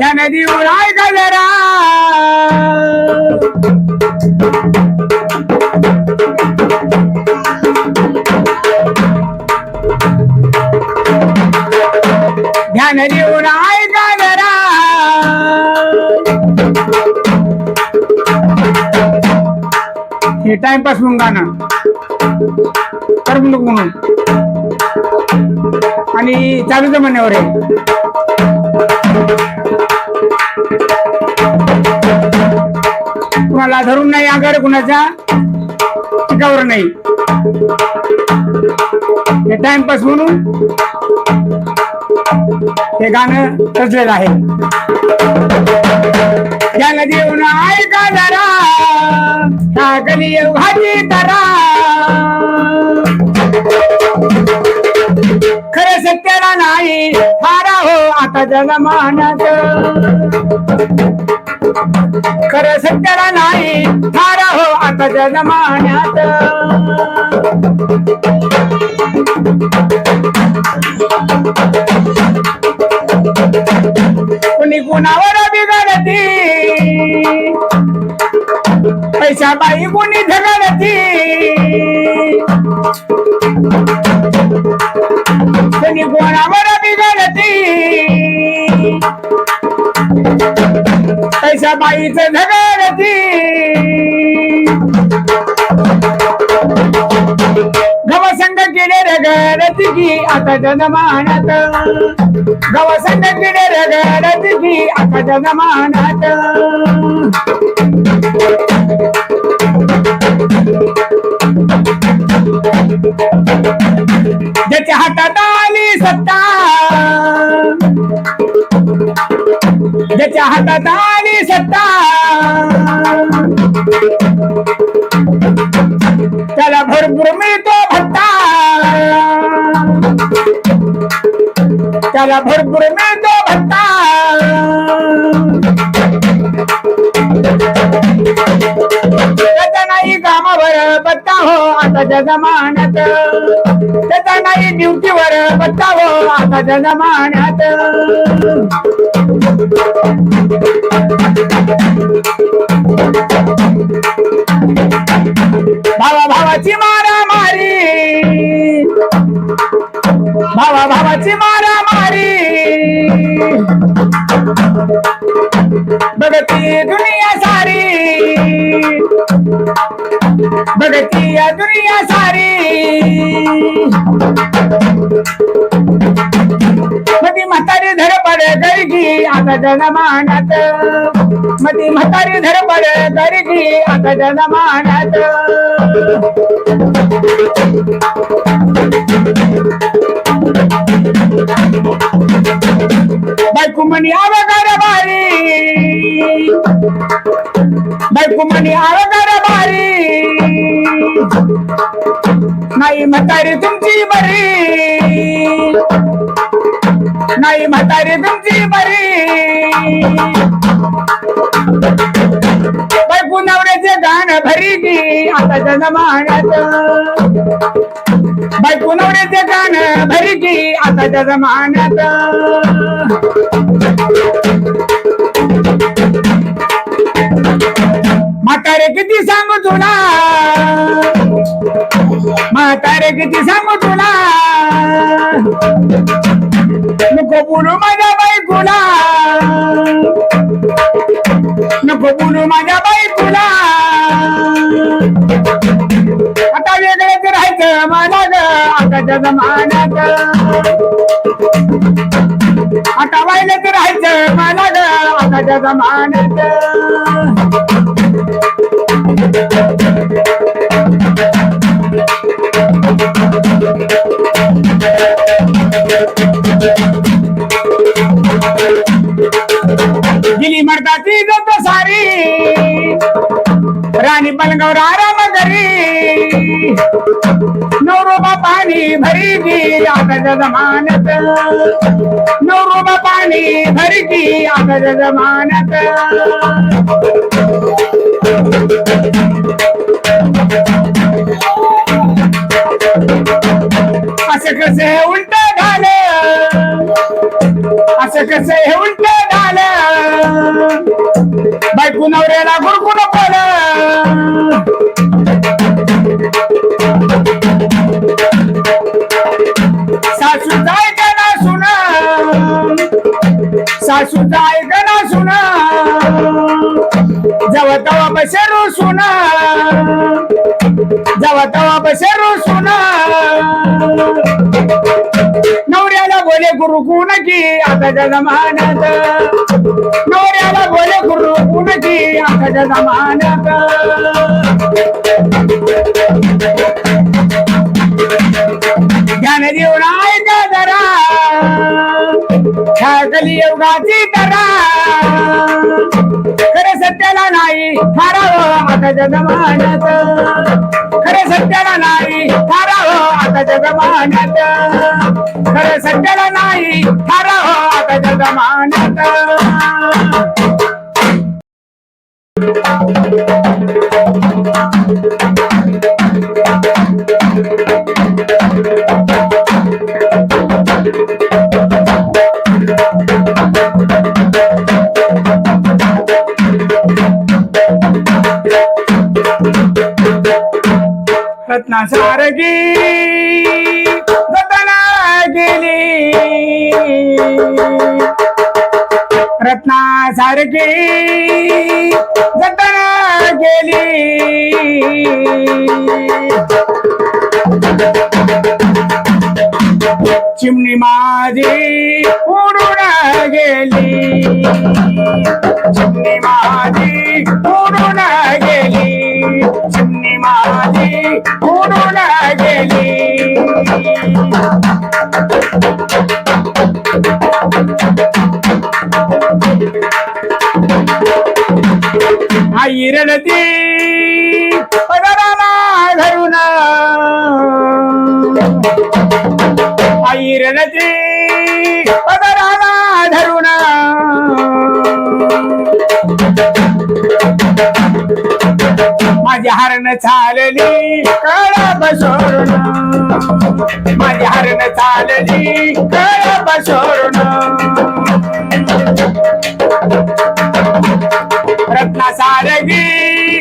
ज्ञान देऊन ऐका जरा ध्यान हे टाइमपास म्हणून गाणं करमणूक म्हणून आणि चालू जमान्यावर आहे कुणाला धरून नाही आगार कुणाच्या टिकावर नाही. हे टाइमपास म्हणून हे गाणं रचलेलं आहे. त्याला देऊन ऐका जरा? टाकली भाजी तरा. खरं सत्याला नाही फारा हो आता जगमानात खरं सत्याला नाही फारा हो आता जगमान्यात कुणी कुणावर बिघडती पैसा बाई कुणी झगडती कुणी कोणावर बिघडती पैसा बाईच झगडती गवसंग किडे रगडती की आता जनमानात? गवसंग किडे रगडती की आता जनमानात? ज्याच्या हातात आली सत्ता। ज्याच्या हातात आली सत्ता। त्याला भरपूर मिळतो भत्ता। त्याला भरपूर मिळतो भत्ता। पत्ता हो आता जगमानात त्याचा नाही ड्युटीवर पत्ता हो आता जगमानात भावा भावाची मारामारी. भावा भावाची मारामारी. बघती दुनिया सारी. या दुनिया सारी। मधी म्हातारी धडपड गरगी आता जनमानात मधी म्हातारी धडपड गरगी आता जनमानात बायको म्हणी अवघड बारी बायको म्हणी अवघड बारी नाही म्हातारी तुमची बरी. नाही म्हातारी तुमची बरी. बायको नवऱ्याचे गाणं भरी गी आता जमान्यात बायको नवऱ्याचे गाणं भरी गी आता जमान्यात म्हातारे किती सांगू तुला? अरे किती सांगू तुला? नको बोलू माझ्या बायकोला नको बोलू माझ्या बायकोला आता वेगळेच राहायचं मला ग आताच्या जमान्यात आता वाईलच राहायचं मला ग आताच्या जमान्यात गेली मर्दाची जप सारी. राणी पलगावर राम घरी नवरोबा पाणी भरी की आताच्या जमानत. नवरोबा पाणी भरी की आगज जमानत. असं कसं उलट? असं कसं हे उलट झालं. बायको नवऱ्याला गुरकुन पड सासू जाय गणा ना सुना. सासू जाय गणा ना सुना. जवा तवा बसेरू सुना. जवा तवा बसेरू सुना. नवऱ्याला आताच्या जमान्यात नवऱ्याला बोले गुरु आताच्या जमान्यात ज्ञान देऊन ऐका जरा. छाकली योगाची तरा. खरे सत्याला नाही थारावं आताच्या जमान्यात खरे सत्याला नाही थारावं आताच्या जमान्यात खरं सत्याला नाही थारावं आताच्या जमान्यात रत्ना सारगी गेली रत्नासारखी रत्ना गेली. चिमणी माझी उडून गेली. चिमणी माझी उडून गेली. चिमणी माझी उडून गेली. आई रडती घरून आई रडती पदराला धरून. माझी हरण चालली कळ बसोरून माझी हरण चालली कळ बसोरून रत्ना सारगी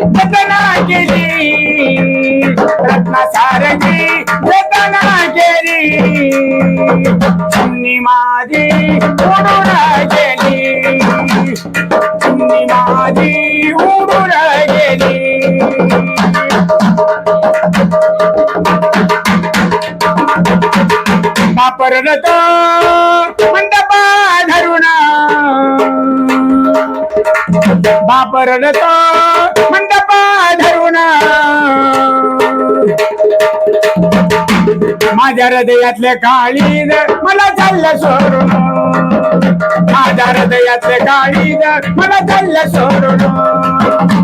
रत्ना केली. रत्ना सारगी रत्ना केली. चिमणी माझी उडून गेली वापरलं मंडपा धरुणा बापरल तो मंडपा धरुणा माझ्या हृदयातले काळीन मला चाललं सोडून. माझ्या हृदयातले काळीन मला चाललं सोडून.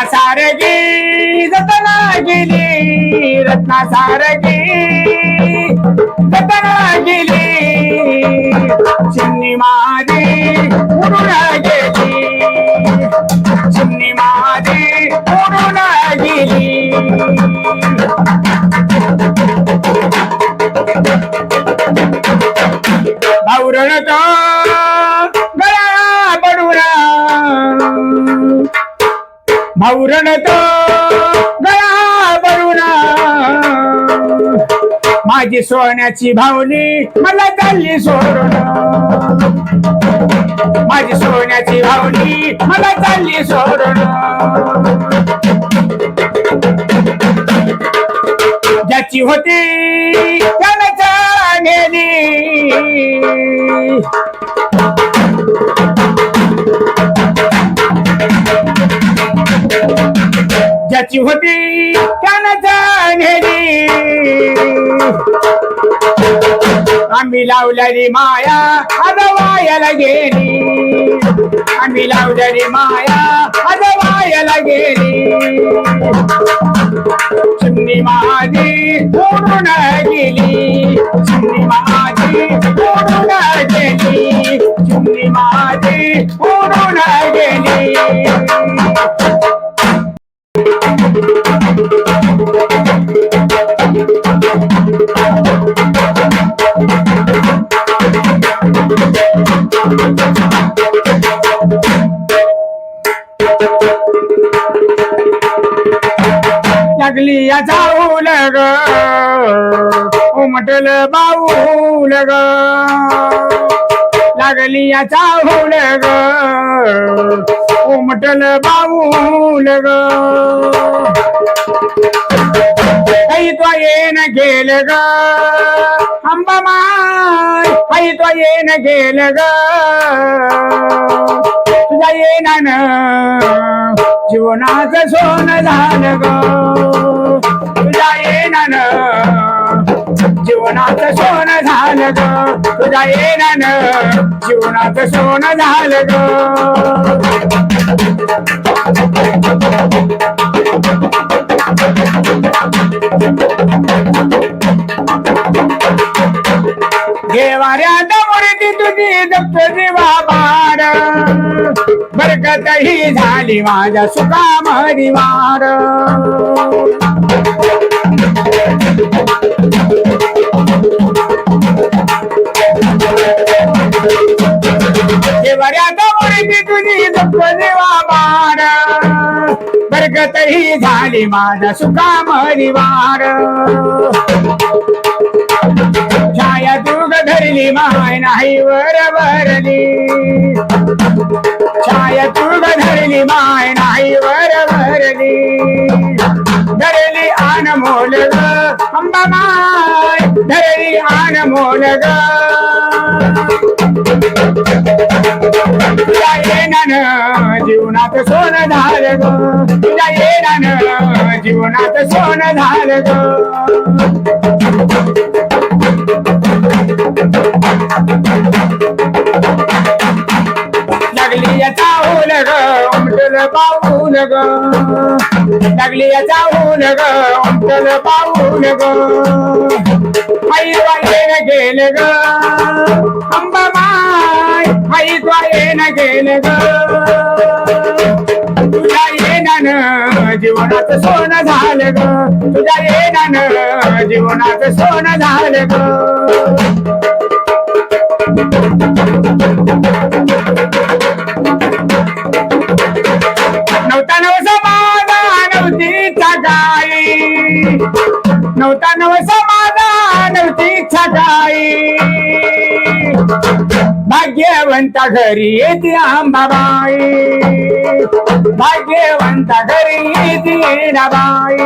रत्ना सारगी जतना गेली रत्ना सारगी जतना गेली. चिमणी झाली सोन्याची भावली मला चालली सोडून. माझी सोन्याची भावली मला चालली सोडून. ज्याची होती त्यानं नेली ज्याची होती. त्यानं नेली आम्ही लावलेली माया आज गेली. आम्ही लावलेली माया आज गेली. चिमणी माझी सोडून गेली. चिमणी माझी सोडून गेली. चिमणी माझी सोडून गेली. लागली या जाऊ लग. उमटल बाऊल ग. लागली या जाऊ लग. उमटल बाऊल ग. काही तो येन गेल ग अंबा माय काही तो येन गेल ग तुझा येणार जीवनाचं सोन झालं ग तुझा येणार जीवनाचं सोन झालं ग तुझा येणार जीवनाचं सोन झालं ग देवाऱ्या दमोरीती तुझी दप्त जीवा बाड बरकत ही झाली माझ्या सुखामरी वार. घेवाऱ्या दमोरीती तुझी देवा बार बरगतही झाली माझा सुखा वार छाया दुग धरली माय नाही वर वरली छाया दुग धरली माय नाही वर भरली धरली आन मोल ग अंबा माय धरली आन मोल ग. तुझ्या येण्यानं जीवनात सोन झालं ग. तुझ्या येण्यानं जीवनात सोन झालं ग. लागली याचा होल ग उमटल पाऊन ग लागली याचा होल ग उमटल पाऊन ग. आई गेले ग अंबा माय आई वायेन गेल ग तुझ्या येण्यानं जीवनात सोनं झालं ग तुझ्या येण्यानं जीवनात सोनं झालं ग नवता नव समाधान नव्हती गाई. नवता नव नव्हती जाई. भाग्यवंता घरी येते आंबाबाई भाग्यवंता घरी येते नाबाई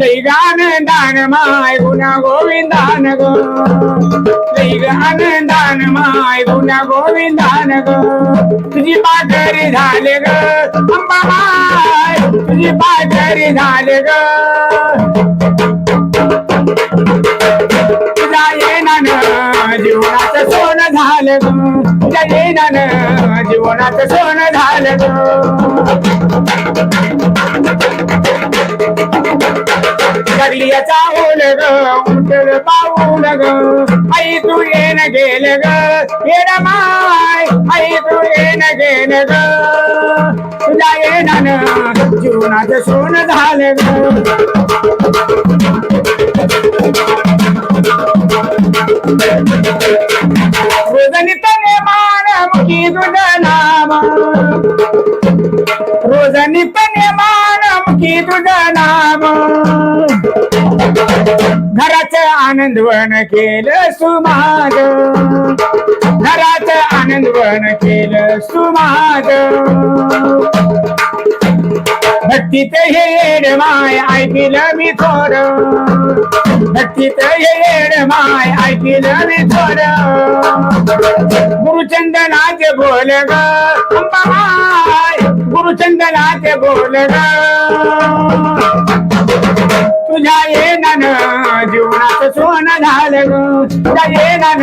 लई गान माय गोविंदान ग गान माय गोविंदान ग तुझी पाकरी झाले ग अंबाबाय तुझी पाकरी झाले ग तुझ्या येण्यानं जीवनाचं सोनं झालं ग तुझ्या येण्यानं जीवनाचं सोनं झालं ग लागली याचा ओल ग उमटल पाऊल ग. आई तू येन गेल ग येण माय आई तू येन गेल ग. तुझ्या येण्यानं जीवनाचं सोन झालं ग. रोजनित नेमान मुखी तुझं नाम. रोजनित नेमान मुखी तुझं आनंदवन केलं सुमाग. घराचं आनंदवन केलं सुमाग. भक्तीत हे येड माय ऐकिलं मी थोर. भक्तीत हे येड माय ऐकिलं मी थोर. गुरुचंदनाचे बोल ग अंबा माय गुरुचंदनाचे बोल ग. तुझ्या येणान जीवनात सोन झालं ग. तुझ्या नन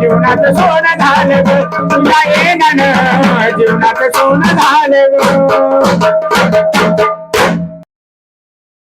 जीवनात सोन झालं ग. तुझ्या येणान जीवनात सोन झालं ग.